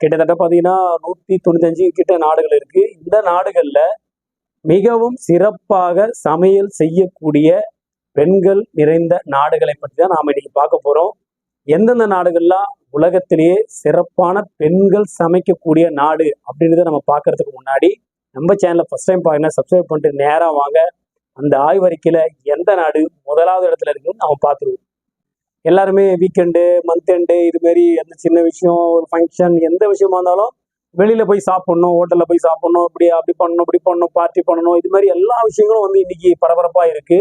கிட்டத்தட்ட பார்த்தீங்கன்னா நூற்றி தொண்ணூத்தஞ்சு கிட்ட நாடுகள் இருக்கு. இந்த நாடுகளில் மிகவும் சிறப்பாக சமையல் செய்யக்கூடிய பெண்கள் நிறைந்த நாடுகளை பற்றி தான் நாம் இன்னைக்கு பார்க்க போகிறோம் எந்தெந்த நாடுகள்லாம் உலகத்திலேயே சிறப்பான பெண்கள் சமைக்கக்கூடிய நாடு அப்படின்றத நம்ம பார்க்கறதுக்கு முன்னாடி நம்ம சேனலை ஃபஸ்ட் டைம் பார்த்தீங்கன்னா சப்ஸ்கிரைப் பண்ணிட்டு நேராக வாங்க. அந்த ஆய்வறிக்கையில் எந்த நாடு முதலாவது இடத்துல இருக்குன்னு நம்ம பார்த்துருவோம். எல்லாருமே வீக்கெண்டு மந்த் எண்டு இது மாதிரி எந்த சின்ன விஷயம் ஒரு ஃபங்க்ஷன் எந்த விஷயமா இருந்தாலும் வெளியில போய் சாப்பிடணும் ஹோட்டல்ல போய் சாப்பிடணும் இப்படி அப்படி பண்ணணும் இப்படி பண்ணணும் பார்ட்டி பண்ணணும் இது மாதிரி எல்லா விஷயங்களும் வந்து இன்னைக்கு பரபரப்பா இருக்கு.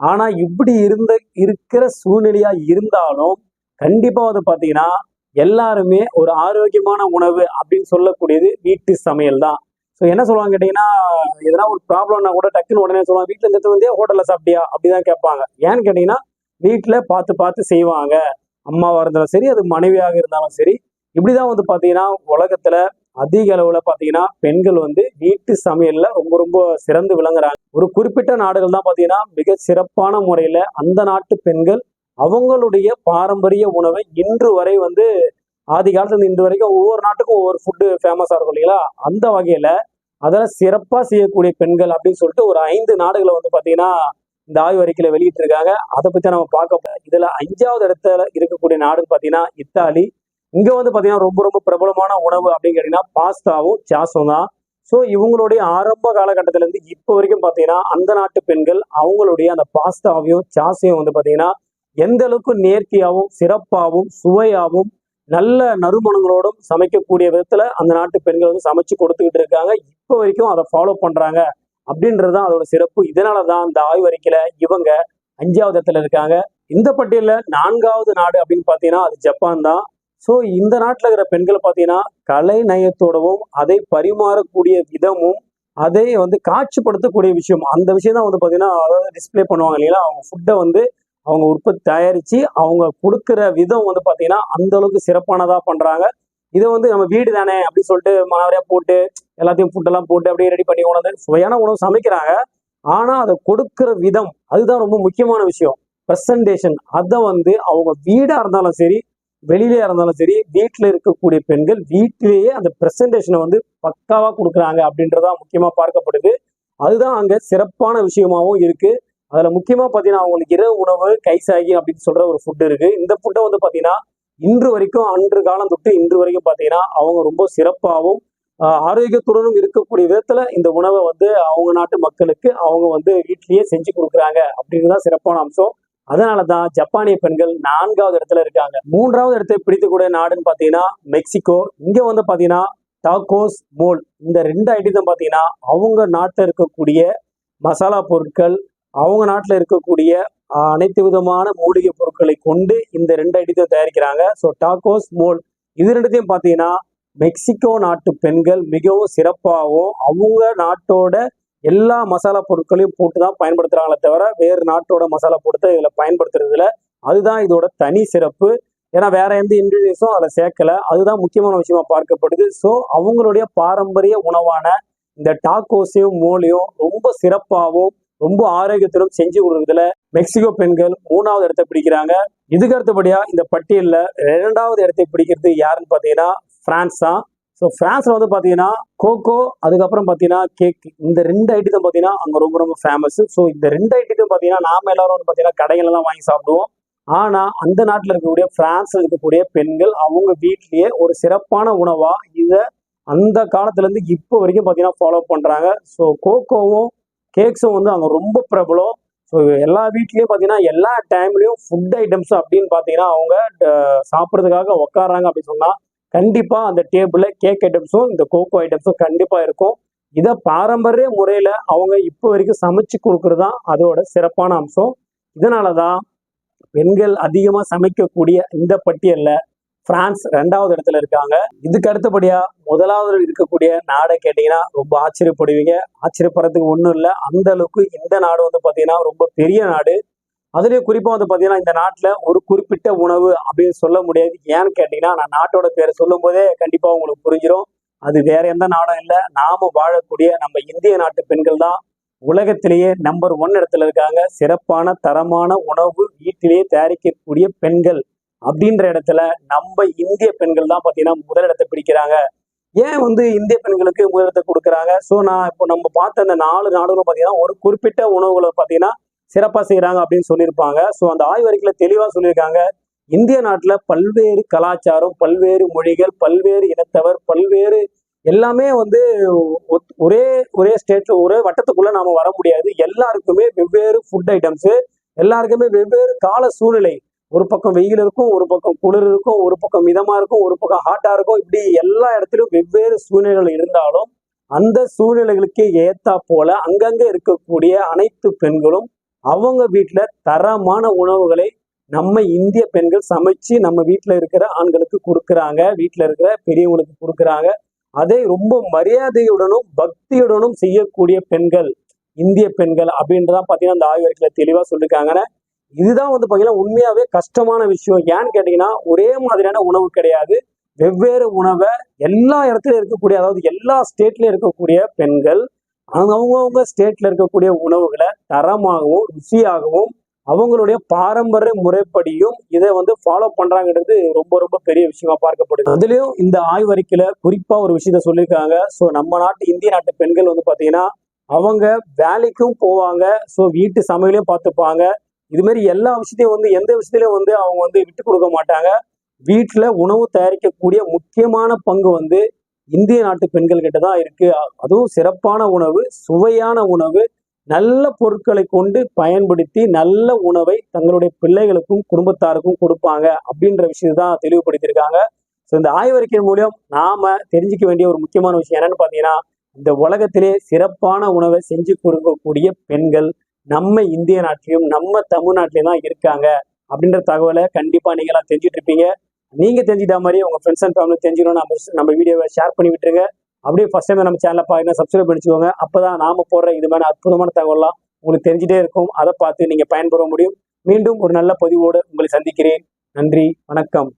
ஆனா இப்படி இருந்த இருக்கிற சூழ்நிலையா இருந்தாலும் கண்டிப்பா வந்து பாத்தீங்கன்னா எல்லாருமே ஒரு ஆரோக்கியமான உணவு அப்படின்னு சொல்லக்கூடியது வீட்டு சமையல் தான். ஸோ என்ன சொல்லுவாங்க கேட்டீங்கன்னா எதனா ஒரு ப்ராப்ளம்னா கூட டக்குன்னு உடனே சொல்லுவாங்க வீட்டில் இருந்து வந்தே ஹோட்டலில் சாப்பிட்டியா? அப்படிதான் கேட்பாங்க. ஏன்னு கேட்டீங்கன்னா வீட்டில் பார்த்து பார்த்து செய்வாங்க. அம்மாவாக இருந்தாலும் சரி அது மனைவியாக இருந்தாலும் சரி. இப்படிதான் வந்து பார்த்தீங்கன்னா உலகத்துல அதிக அளவுல பார்த்தீங்கன்னா பெண்கள் வந்து வீட்டு சமையல்ல ரொம்ப ரொம்ப சிறந்து விளங்குறாங்க. ஒரு குறிப்பிட்ட நாடுகள் தான் பார்த்தீங்கன்னா மிக சிறப்பான முறையில அந்த நாட்டு பெண்கள் அவங்களுடைய பாரம்பரிய உணவை இன்று வரை வந்து ஆதி காலத்துல இன்று வரைக்கும் ஒவ்வொரு நாட்டுக்கும் ஒவ்வொரு ஃபுட்டு ஃபேமஸாக இருக்கும் இல்லைங்களா? அந்த வகையில அதில் சிறப்பாக செய்யக்கூடிய பெண்கள் அப்படின்னு சொல்லிட்டு ஒரு ஐந்து நாடுகளை வந்து பார்த்தீங்கன்னா இந்த ஆய்வறிக்கையில வெளியிட்டு இருக்காங்க அதை பத்தி நம்ம பார்க்க இதுல அஞ்சாவது இடத்துல இருக்கக்கூடிய நாடுன்னு பார்த்தீங்கன்னா இத்தாலி. இங்க வந்து பாத்தீங்கன்னா ரொம்ப ரொம்ப பிரபலமான உணவு அப்படின்னு கேட்டீங்கன்னா பாஸ்தாவும் சாசும் தான். ஸோ இவங்களுடைய ஆரம்ப காலகட்டத்தில இருந்து இப்போ வரைக்கும் பாத்தீங்கன்னா அந்த நாட்டு பெண்கள் அவங்களுடைய அந்த பாஸ்தாவையும் சாஸையும் வந்து பாத்தீங்கன்னா எந்த அளவுக்கு நேர்த்தியாகவும் சிறப்பாகவும் சுவையாகவும் நல்ல நறுமணங்களோடும் சமைக்கக்கூடிய விதத்துல அந்த நாட்டு பெண்கள் வந்து சமைச்சு கொடுத்துக்கிட்டு இருக்காங்க. இப்போ வரைக்கும் அதை ஃபாலோ பண்றாங்க. அப்படின்றது தான் அதோட சிறப்பு. இதனால தான் இந்த ஆய்வறிக்கையில இவங்க அஞ்சாவது இடத்துல இருக்காங்க. இந்த பட்டியலில் நான்காவது நாடு அப்படின்னு பார்த்தீங்கன்னா அது ஜப்பான் தான். ஸோ இந்த நாட்டில் இருக்கிற பெண்கள் பார்த்தீங்கன்னா கலை நயத்தோடவும் அதை பரிமாறக்கூடிய விதமும் அதை வந்து காட்சிப்படுத்தக்கூடிய விஷயம். அந்த விஷயம் தான் வந்து பார்த்தீங்கன்னா அதாவது டிஸ்ப்ளே பண்ணுவாங்க இல்லைங்களா? அவங்க ஃபுட்டை வந்து அவங்க உற்பத்தி தயாரித்து அவங்க கொடுக்குற விதம் வந்து பார்த்தீங்கன்னா அந்த அளவுக்கு சிறப்பானதாக பண்ணுறாங்க இதை வந்து நம்ம வீடு தானே அப்படின்னு சொல்லிட்டு மாவரையா போட்டு எல்லாத்தையும் ஃபுட்டெல்லாம் போட்டு அப்படியே ரெடி பண்ணி உணவு சுவையான உணவு சமைக்கிறாங்க. ஆனால் அதை கொடுக்குற விதம் அதுதான் ரொம்ப முக்கியமான விஷயம். ப்ரெசன்டேஷன் அதை வந்து அவங்க வீடாக இருந்தாலும் சரி வெளியிலே இருந்தாலும் சரி வீட்டில் இருக்கக்கூடிய பெண்கள் வீட்டிலேயே அந்த ப்ரெசன்டேஷனை வந்து பக்காவாக கொடுக்குறாங்க அப்படின்றதா முக்கியமாக பார்க்கப்படுது. அதுதான் அங்கே சிறப்பான விஷயமாவும் இருக்கு. அதில் முக்கியமாக பார்த்தீங்கன்னா அவங்களுக்கு இரவு உணவு கைசாகி அப்படின்னு சொல்ற ஒரு ஃபுட் இருக்கு. இந்த ஃபுட்டை வந்து பார்த்தீங்கன்னா இன்று வரைக்கும் அன்று காலம் தொட்டு இன்று வரைக்கும் பார்த்தீங்கன்னா அவங்க ரொம்ப சிறப்பாகவும் ஆரோக்கியத்துடனும் இருக்கக்கூடிய விதத்துல இந்த உணவை வந்து அவங்க நாட்டு மக்களுக்கு அவங்க வந்து வீட்டிலேயே செஞ்சு கொடுக்குறாங்க அப்படின்னு தான் சிறப்பான அம்சம். அதனால தான் ஜப்பானிய பெண்கள் நான்காவது இடத்துல இருக்காங்க. மூன்றாவது இடத்தை பிடிக்கக்கூடிய நாடுன்னு பார்த்தீங்கன்னா மெக்சிகோ. இங்க வந்து பார்த்தீங்கன்னா டாக்கோஸ் மோல் இந்த ரெண்டு ஐட்டம் பார்த்தீங்கன்னா அவங்க நாட்டில் இருக்கக்கூடிய மசாலா பொருட்கள் அவங்க நாட்டில் இருக்கக்கூடிய அனைத்து விதமான மூலிகை பொருட்களை கொண்டு இந்த ரெண்டு ஐட்டத்தை தயாரிக்கிறாங்க. ஸோ டாக்கோஸ் மோல் இது ரெண்டுத்தையும் பார்த்தீங்கன்னா மெக்சிகோ நாட்டு பெண்கள் மிகவும் சிறப்பாகவும் அவங்க நாட்டோட எல்லா மசாலா பொருட்களையும் போட்டு தான் பயன்படுத்துகிறாங்களே தவிர வேறு நாட்டோட மசாலா பொருட்களை இதில் பயன்படுத்துறதுல அதுதான் இதோட தனி சிறப்பு. ஏன்னா வேற எந்த இன்கிரீடியன்ஸும் அதில் சேர்க்கல. அதுதான் முக்கியமான விஷயமா பார்க்கப்படுது. ஸோ அவங்களுடைய பாரம்பரிய உணவான இந்த டாக்கோஸையும் மோலையும் ரொம்ப சிறப்பாகவும் ரொம்ப ஆரோக்கியத்திலும் செஞ்சு கொடுக்குறதுல மெக்சிகோ பெண்கள் மூணாவது இடத்தை பிடிக்கிறாங்க. இதுக்கு அடுத்தபடியா இந்த பட்டியலில் இரண்டாவது இடத்தை பிடிக்கிறது யாருன்னு பார்த்தீங்கன்னா பிரான்ஸ் தான். ஸோ பிரான்ஸ்ல வந்து பார்த்தீங்கன்னா கோகோ அதுக்கப்புறம் பார்த்தீங்கன்னா கேக். இந்த ரெண்டு ஐட்டத்தையும் பார்த்தீங்கன்னா அங்கே ரொம்ப ரொம்ப ஃபேமஸ் ஸோ இந்த ரெண்டு ஐட்டத்தையும் பார்த்தீங்கன்னா நாம எல்லாரும் வந்து பார்த்தீங்கன்னா கடைகள்ல தான் வாங்கி சாப்பிடுவோம். ஆனால் அந்த நாட்டில் இருக்கக்கூடிய பிரான்ஸ்ல இருக்கக்கூடிய பெண்கள் அவங்க வீட்லேயே ஒரு சிறப்பான உணவாக இதை அந்த காலத்துலேருந்து இப்போ வரைக்கும் பார்த்தீங்கன்னா ஃபாலோ பண்ணுறாங்க ஸோ கோகோவும் கேக்ஸும் வந்து அங்கே ரொம்ப பிரபலம். ஸோ எல்லா வீட்லேயும் பார்த்தீங்கன்னா எல்லா டைம்லேயும் ஃபுட் ஐட்டம்ஸ் அப்படின்னு பார்த்தீங்கன்னா அவங்க சாப்பிட்றதுக்காக உட்காடுறாங்க அப்படின்னு சொன்னால் கண்டிப்பாக அந்த டேபிளில் கேக் ஐட்டம்ஸும் இந்த கோகோ ஐட்டம்ஸும் கண்டிப்பாக இருக்கும். இதை பாரம்பரிய முறையில் அவங்க இப்போ வரைக்கும் சமைச்சு கொடுக்குறது தான் அதோட சிறப்பான அம்சம். இதனால தான் பெண்கள் அதிகமாக சமைக்கக்கூடிய இந்த பட்டியலில் பிரான்ஸ் ரெண்டாவது இடத்துல இருக்காங்க. இதுக்கு அடுத்தபடியா முதலாவது இருக்கக்கூடிய நாடை கேட்டீங்கன்னா ரொம்ப ஆச்சரியப்படுவீங்க. ஆச்சரியப்படுறதுக்கு ஒன்றும் இல்லை. அந்த அளவுக்கு இந்த நாடு வந்து பார்த்தீங்கன்னா ரொம்ப பெரிய நாடு. அதுலேயும் குறிப்பாக வந்து பார்த்தீங்கன்னா இந்த நாட்டில் ஒரு குறிப்பிட்ட உணவு அப்படின்னு சொல்ல முடியாது. ஏன்னு கேட்டிங்கன்னா நான் நாட்டோட பேரை சொல்லும் போதே கண்டிப்பாக உங்களுக்கு புரிஞ்சிடும் அது வேற எந்த நாடும் இல்லை. நாம வாழக்கூடிய நம்ம இந்திய நாட்டு பெண்கள் தான் உலகத்திலேயே நம்பர் ஒன் இடத்துல இருக்காங்க. சிறப்பான தரமான உணவு வீட்டிலேயே தயாரிக்கக்கூடிய பெண்கள். அப்படின்ற இடத்துல நம்ம இந்திய பெண்கள் தான் பார்த்தீங்கன்னா முதலிடத்தை பிடிக்கிறாங்க. ஏன் வந்து இந்திய பெண்களுக்கு முதலிடத்தை கொடுக்குறாங்க? ஸோ நான் இப்போ நம்ம பார்த்த அந்த நாலு நாடுகளும் பார்த்தீங்கன்னா ஒரு குறிப்பிட்ட உணவுகளை பார்த்தீங்கன்னா சிறப்பாக செய்கிறாங்க அப்படின்னு சொல்லியிருப்பாங்க. ஸோ அந்த ஆய்வறிக்கையில் தெளிவாக சொல்லியிருக்காங்க. இந்திய நாட்டில் பல்வேறு கலாச்சாரம் பல்வேறு மொழிகள் பல்வேறு இனத்தவர் பல்வேறு எல்லாமே வந்து ஒத்- ஒரே ஒரே ஸ்டேட்ல ஒரே வட்டத்துக்குள்ள நாம வர முடியாது. எல்லாருக்குமே வெவ்வேறு ஃபுட் ஐட்டம்ஸு எல்லாருக்குமே வெவ்வேறு கால சூழ்நிலை ஒரு பக்கம் வெயில் இருக்கும் ஒரு பக்கம் குளிர் இருக்கும் ஒரு பக்கம் மிதமா இருக்கும் ஒரு பக்கம் ஹாட்டா இருக்கும். இப்படி எல்லா இடத்துலயும் வெவ்வேறு சூழ்நிலைகள் இருந்தாலும் அந்த சூழ்நிலைகளுக்கு ஏத்தா போல அங்கங்க இருக்கக்கூடிய அனைத்து பெண்களும் அவங்க வீட்டுல தரமான உணவுகளை நம்ம இந்திய பெண்கள் சமைச்சு நம்ம வீட்டுல இருக்கிற ஆண்களுக்கு கொடுக்குறாங்க வீட்டுல இருக்கிற பெரியவங்களுக்கு கொடுக்குறாங்க. அதை ரொம்ப மரியாதையுடனும் பக்தியுடனும் செய்யக்கூடிய பெண்கள் இந்திய பெண்கள் அப்படின்றதான் பார்த்தீங்கன்னா அந்த ஆய்வறிக்கையில தெளிவா சொல்லியிருக்காங்கன்னா இதுதான் வந்து பார்த்தீங்கன்னா உண்மையாவே கஷ்டமான விஷயம். ஏன்னு கேட்டீங்கன்னா ஒரே மாதிரியான உணவு கிடையாது. வெவ்வேறு உணவை எல்லா இடத்துலையும் இருக்கக்கூடிய அதாவது எல்லா ஸ்டேட்லையும் இருக்கக்கூடிய பெண்கள் அவங்கவுங்க ஸ்டேட்ல இருக்கக்கூடிய உணவுகளை தரமாகவும் ருசியாகவும் அவங்களுடைய பாரம்பரிய முறைப்படியும் இதை வந்து ஃபாலோ பண்றாங்கன்றது ரொம்ப ரொம்ப பெரிய விஷயமா பார்க்கப்படுது. அதுலயும் இந்த ஆய்வறிக்கையில குறிப்பா ஒரு விஷயத்த சொல்லியிருக்காங்க. ஸோ நம்ம நாட்டு இந்திய நாட்டு பெண்கள் வந்து பாத்தீங்கன்னா அவங்க வேலைக்கும் போவாங்க. ஸோ வீட்டு சமையலையும் பார்த்துப்பாங்க. இது மாதிரி எல்லா விஷயத்தையும் வந்து எந்த விஷயத்திலையும் வந்து அவங்க வந்து விட்டு கொடுக்க மாட்டாங்க. வீட்டில் உணவு தயாரிக்கக்கூடிய முக்கியமான பங்கு வந்து இந்திய நாட்டு பெண்கள் கிட்ட தான் இருக்கு. அதுவும் சிறப்பான உணவு சுவையான உணவு நல்ல பொருட்களை கொண்டு பயன்படுத்தி நல்ல உணவை தங்களுடைய பிள்ளைகளுக்கும் குடும்பத்தாருக்கும் கொடுப்பாங்க அப்படின்ற விஷயத்தான் தெளிவுபடுத்தியிருக்காங்க. ஸோ இந்த ஆய்வறிக்கை மூலியம் நாம தெரிஞ்சுக்க வேண்டிய ஒரு முக்கியமான விஷயம் என்னன்னு பார்த்தீங்கன்னா இந்த உலகத்திலே சிறப்பான உணவை செஞ்சு கொடுக்கக்கூடிய பெண்கள் நம்ம இந்திய நாட்டிலையும் நம்ம தமிழ்நாட்டிலையும் தான் இருக்காங்க அப்படின்ற தகவலை கண்டிப்பா நீங்களாம் தெரிஞ்சுட்டு இருப்பீங்க நீங்க தெரிஞ்சுட்ட மாதிரி உங்க ஃப்ரெண்ட்ஸ் அண்ட் ஃபேமிலி தெரிஞ்சுக்கணும் நம்ம நம்ம வீடியோவை ஷேர் பண்ணி விட்டுருங்க. அப்படியே ஃபர்ஸ்ட் டைம் நம்ம சேனலை பாருங்க சப்ஸ்கிரைப் பண்ணிச்சுக்கோங்க. அப்பதான் நாம போடுற இது மாதிரி அற்புதமான தகவல்லாம் உங்களுக்கு தெரிஞ்சுட்டே இருக்கும். அதை பார்த்து நீங்க பயன்பெற முடியும். மீண்டும் ஒரு நல்ல பதிவோடு உங்களை சந்திக்கிறேன். நன்றி வணக்கம்.